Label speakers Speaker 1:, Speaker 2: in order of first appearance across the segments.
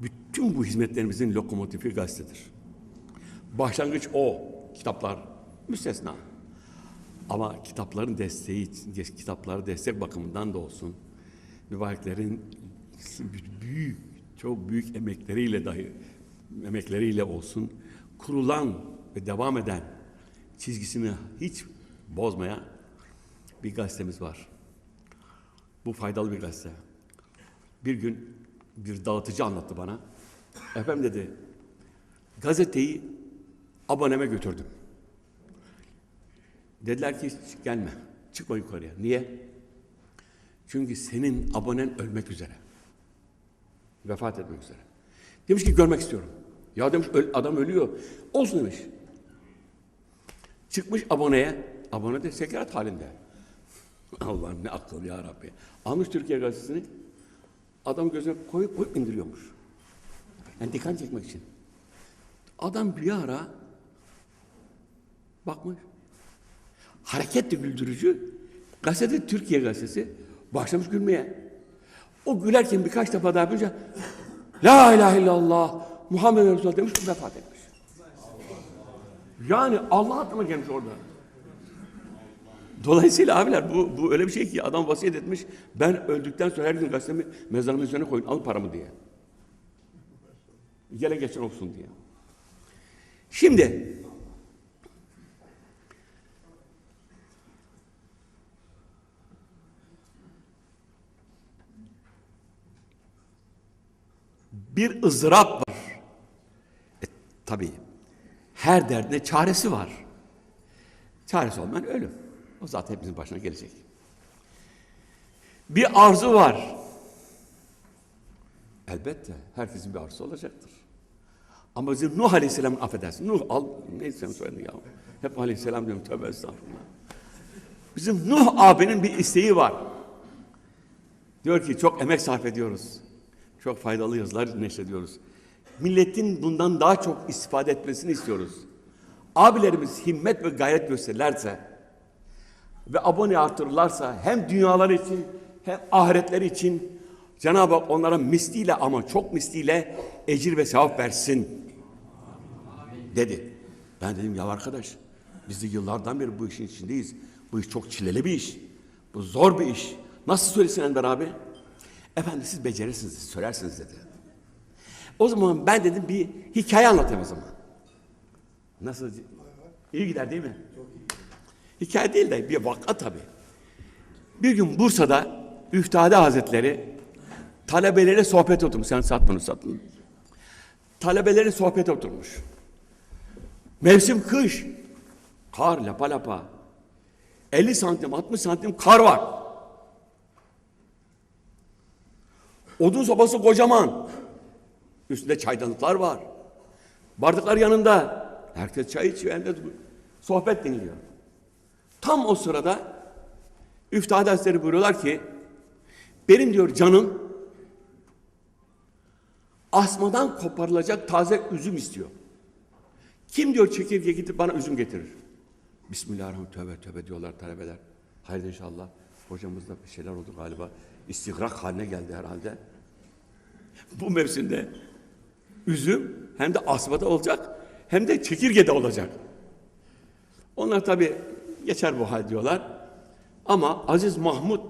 Speaker 1: Bütün bu hizmetlerimizin lokomotifi gazetedir. Başlangıç o. Kitaplar müstesna. Ama kitapların desteği, kitapları destek bakımından da olsun. Mübareklerin büyük, çok büyük emekleriyle dahi, emekleriyle olsun kurulan ve devam eden çizgisini hiç bozmayan bir gazetemiz var. Bu faydalı bir gazete. Bir gün bir dağıtıcı anlattı bana. Efendim dedi, gazeteyi aboneme götürdüm. Dediler ki gelme, çıkma yukarıya. Niye? Çünkü senin abonen ölmek üzere. Vefat etmek üzere. Demiş ki görmek istiyorum. Ya demiş "öl- adam ölüyor. Olsun demiş. Çıkmış aboneye. Abone de sekarat halinde. Allah'ım ne akıl ya Rabbi. Almış Türkiye Gazetesi'ni. Adam gözüne koyup koyup indiriyormuş. Yani dikkat çekmek için. Adam bir ara bakmış. Hareketli güldürücü. Gazete Türkiye Gazetesi başlamış gülmeye. O gülerken birkaç defa daha yapınca La ilahe illallah Muhammed Resulullah demiş vefat etmiş. Yani Allah aklıma gelmiş orada. Dolayısıyla abiler bu, bu öyle bir şey ki adam vasiyet etmiş. Ben öldükten sonra her gün gazetemi mezarımın üzerine koyun al paramı diye. Gele geçen olsun diye. Şimdi bir ızdırap var. E, tabii her derdine çaresi var. Çaresi olmayan ölüm. O zaten hepimizin başına gelecek. Bir arzu var. Elbette herkesin bir arzusu olacaktır. Ama bizim Nuh Aleyhisselam affedersin. Nuh al neyse söyledin ya. Hep Aleyhisselam diyorum tövbe estağfurullah. Bizim Nuh abinin bir isteği var. Diyor ki çok emek sarf ediyoruz. Çok faydalı yazılar neşrediyoruz. Milletin bundan daha çok istifade etmesini istiyoruz. Abilerimiz himmet ve gayret gösterirlerse ve abone artırırlarsa hem dünyaları için hem ahiretleri için Cenab-ı Hak onlara misliyle ama çok misliyle ecir ve sevap versin dedi. Ben dedim ya arkadaş biz de yıllardan beri bu işin içindeyiz. Bu iş çok çileli bir iş. Bu zor bir iş. Nasıl söylesin Enver abi? Efendim siz becerirsiniz, siz söylersiniz dedi. O zaman ben dedim bir hikaye anlatayım o zaman. Nasıl? İyi gider değil mi? Hikaye değil de bir vaka tabii. Bir gün Bursa'da Üftade Hazretleri talebelere sohbet oturmuş. Sen sat bunu sat. Talebelere sohbet oturmuş. Mevsim kış. Kar lapa lapa. 50 santim 60 santim kar var. Odun sobası kocaman. Üstünde çaydanlıklar var. Bardaklar yanında. Herkes çay içiyor. Hem de sohbet dinliyor. Tam o sırada Üftade Hazretleri buyuruyorlar ki benim diyor canım asmadan koparılacak taze üzüm istiyor. Kim diyor çekirge gidip bana üzüm getirir? Bismillahirrahmanirrahim. Tövbe tövbe diyorlar talebeler. Hayır inşallah. Hocamızda bir şeyler oldu galiba. İstigrak haline geldi herhalde. Bu mevsimde üzüm hem de asmada olacak hem de çekirgede olacak. Onlar tabi geçer bu hal diyorlar. Ama Aziz Mahmud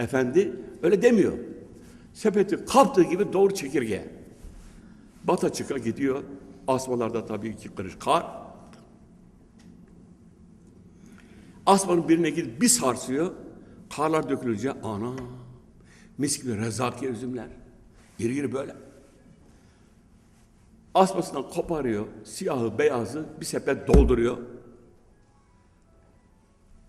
Speaker 1: Efendi öyle demiyor. Sepeti kaptığı gibi doğru çekirge. Bata çıka gidiyor. Asmalarda tabii ki kırış kar. Asmanın birine gidip bir sarsıyor. Karlar dökülünce ana mis gibi rezakiye üzümler. Geri geri böyle. Asmasından koparıyor. Siyahı beyazı bir sepet dolduruyor.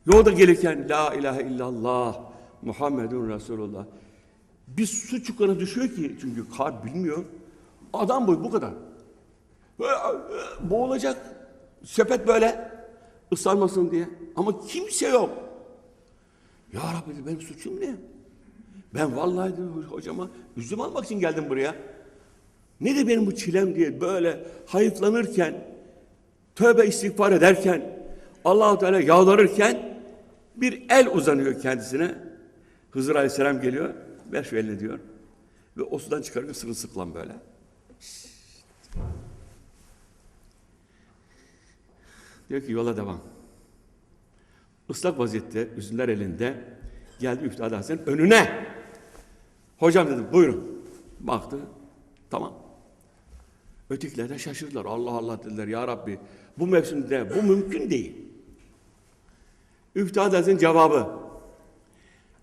Speaker 1: Yolda gelirken La ilahe illallah Muhammedun Resulullah. Bir su çukuruna düşüyor ki çünkü kar bilmiyor. Adam boyu bu kadar. E, boğulacak. Sepet böyle ıslanmasın diye. Ama kimse yok. Ya Rabbi benim suçum ne? Ben vallahi hocama üzüm almak için geldim buraya. Ne de benim bu çilem diye böyle hayıflanırken, tövbe istiğfar ederken, Allahu Teala yalvarırken bir el uzanıyor kendisine. Hızır Aleyhisselam geliyor, ver şu elini diyor. Ve o sudan çıkarıyor sırılsıklam böyle. Diyor ki yola devam. Islak vaziyette, üzümler elinde geldi Üftade Hazretleri'nin önüne. Hocam dedim buyurun. Baktı. Tamam. Ötekiler de şaşırdılar. Allah Allah dediler ya Rabbi. Bu mevsimde bu mümkün değil. Üftade Hazretleri'nin cevabı.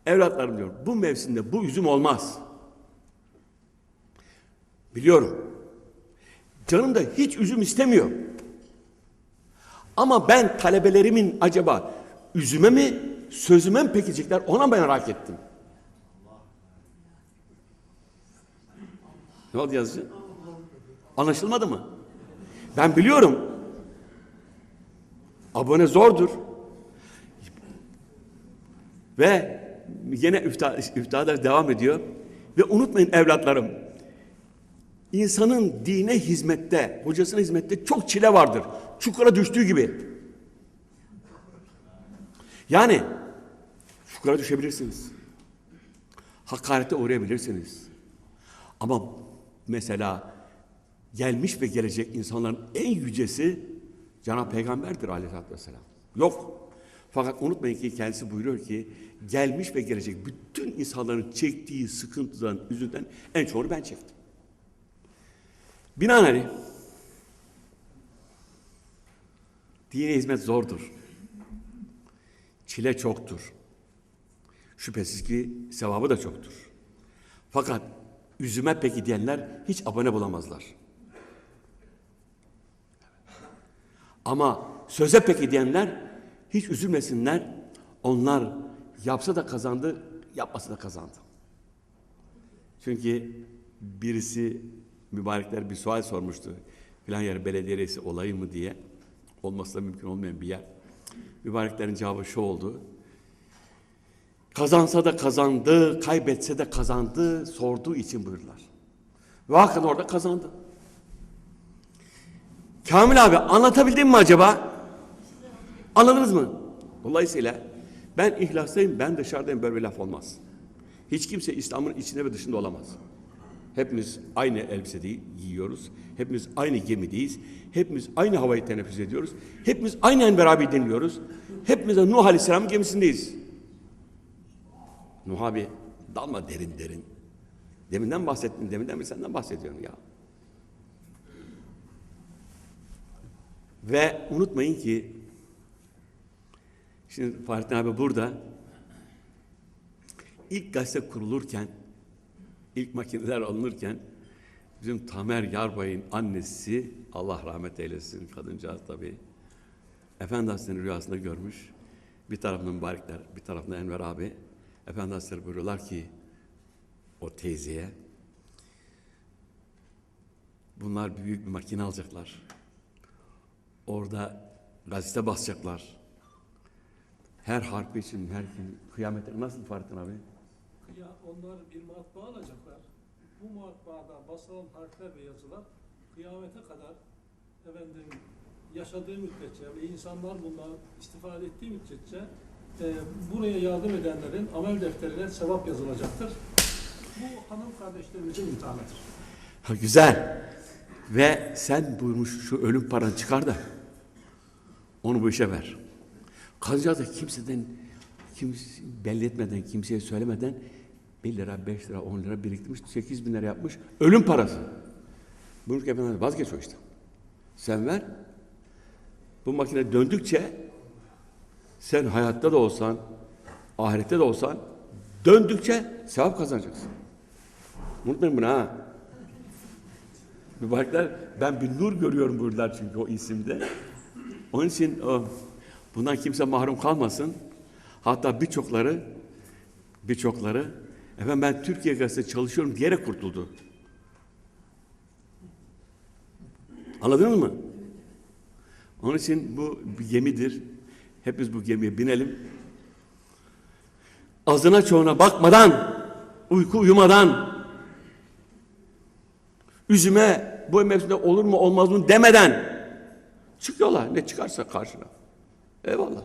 Speaker 1: Evlatlarım diyor bu mevsimde bu üzüm olmaz. Biliyorum. Canım da hiç üzüm istemiyor. Ama ben talebelerimin acaba üzüme mi sözüme mi pekecekler ona merak ettim. Ne oldu yazıcı? Anlaşılmadı mı? Ben biliyorum. Abone zordur. Ve yine ifta, iftalar devam ediyor. Ve unutmayın evlatlarım. İnsanın dine hizmette, hocasına hizmette çok çile vardır. Çukura düştüğü gibi. Yani çukura düşebilirsiniz. Hakarete uğrayabilirsiniz. Ama mesela gelmiş ve gelecek insanların en yücesi Cenab-ı Peygamber'dir aleyhissalatü vesselam. Yok. Fakat unutmayın ki kendisi buyuruyor ki gelmiş ve gelecek bütün insanların çektiği sıkıntıdan, üzüntüden en çoğunu ben çektim. Binaenaleyh dine hizmet zordur. Çile çoktur. Şüphesiz ki sevabı da çoktur. Fakat üzüme peki diyenler hiç abone bulamazlar. Ama söze peki diyenler hiç üzülmesinler. Onlar yapsa da kazandı, yapmasa da kazandı. Çünkü birisi mübarekler bir sual sormuştu. Filan yer belediye reisi olayı mı diye. Olması da mümkün olmayan bir yer. Mübareklerin cevabı şu oldu. Kazansa da kazandı, kaybetse de kazandı, sorduğu için buyurdular. Ve hakikaten orada kazandı. Kamil abi anlatabildim mi acaba? Anladınız mı? Dolayısıyla ben ihlastayım, ben dışarıdayım böyle bir laf olmaz. Hiç kimse İslam'ın içinde ve dışında olamaz. Hepimiz aynı elbise değil, giyiyoruz. Hepimiz aynı gemideyiz. Hepimiz aynı havayı teneffüs ediyoruz. Hepimiz aynı beraber dinliyoruz. Hepimiz de Nuh Aleyhisselam'ın gemisindeyiz. Nuh abi dalma derin derin. Deminden bahsettin, deminden bir senden bahsediyorum ya. Ve unutmayın ki şimdi Fahrettin abi burada ilk gazete kurulurken ilk makineler alınırken bizim Tamer Yarbay'ın annesi Allah rahmet eylesin kadıncağız tabii. Efendi Hazretleri'nin rüyasında görmüş. Bir tarafında mübarekler, bir tarafında Enver abi. Efendi Hazretleri buyuruyorlar ki o teyzeye bunlar büyük bir makine alacaklar. Orada gazete basacaklar. Her harfi için, her gün kıyamete nasıl Fahrettin abi?
Speaker 2: Ya onlar bir matbaa alacaklar. Bu matbaada basılan harfler ve yazılar kıyamete kadar efendim yaşadığı müddetçe ve insanlar bundan istifade ettiği müddetçe e, buraya yardım edenlerin amel defterine sevap yazılacaktır. Bu hanım kardeşlerimizin imtihanıdır.
Speaker 1: Ha, güzel. Ve sen buymuş şu ölüm paranı çıkar da onu bu işe ver. Kadıncağız da kimseden kimse belli etmeden, kimseye söylemeden 1 lira, 5 lira, 10 lira biriktirmiş, 8 bin lira yapmış. Ölüm parası. Buyurun ki efendim vazgeç o işte. Sen ver. Bu makine döndükçe sen hayatta da olsan, ahirette de olsan döndükçe sevap kazanacaksın. Unutmayın bunu ha. Mübarekler ben bir nur görüyorum buyurdular çünkü o isimde. Onun için o, bundan kimse mahrum kalmasın. Hatta birçokları birçokları efendim ben Türkiye Gazetesi çalışıyorum diyerek kurtuldu. Anladınız mı? Onun için bu bir gemidir. Hepimiz bu gemiye binelim. Azına çoğuna bakmadan, uyku uyumadan, üzüme bu mevsimde olur mu olmaz mı demeden çık yola ne çıkarsa karşına. Eyvallah.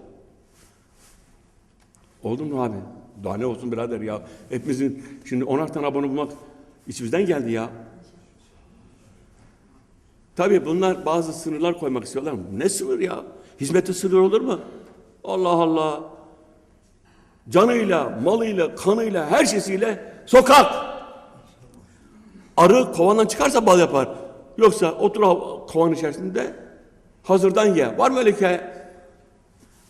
Speaker 1: Oldu mu abi? Daha ne olsun birader ya. Hepimizin şimdi onar tane abone bulmak içimizden geldi ya. Tabii bunlar bazı sınırlar koymak istiyorlar. Ne sınır ya? Hizmete sınır olur mu? Allah Allah. Canıyla, malıyla, kanıyla, her şeysiyle sokak. Arı kovandan çıkarsa bal yapar. Yoksa otur kovan içerisinde hazırdan ye. Var mı öyle hikaye?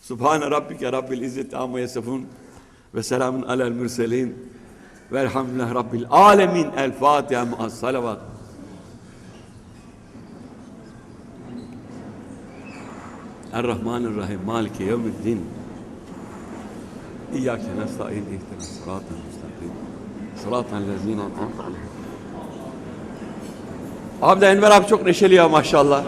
Speaker 1: Subhane rabbike rabbil izzeti amma yasifun ve selamun alel mürselin. Velhamdülillah rabbil alemin. El Fatiha ma'as salavat. Errahmanirrahim. Maliki yevmiddin. İyyâke nesta'in. İhdina sıratel müstakim Sıratel lezîne en'amte aleyhim. Abi de Enver abi çok neşeli ya maşallah.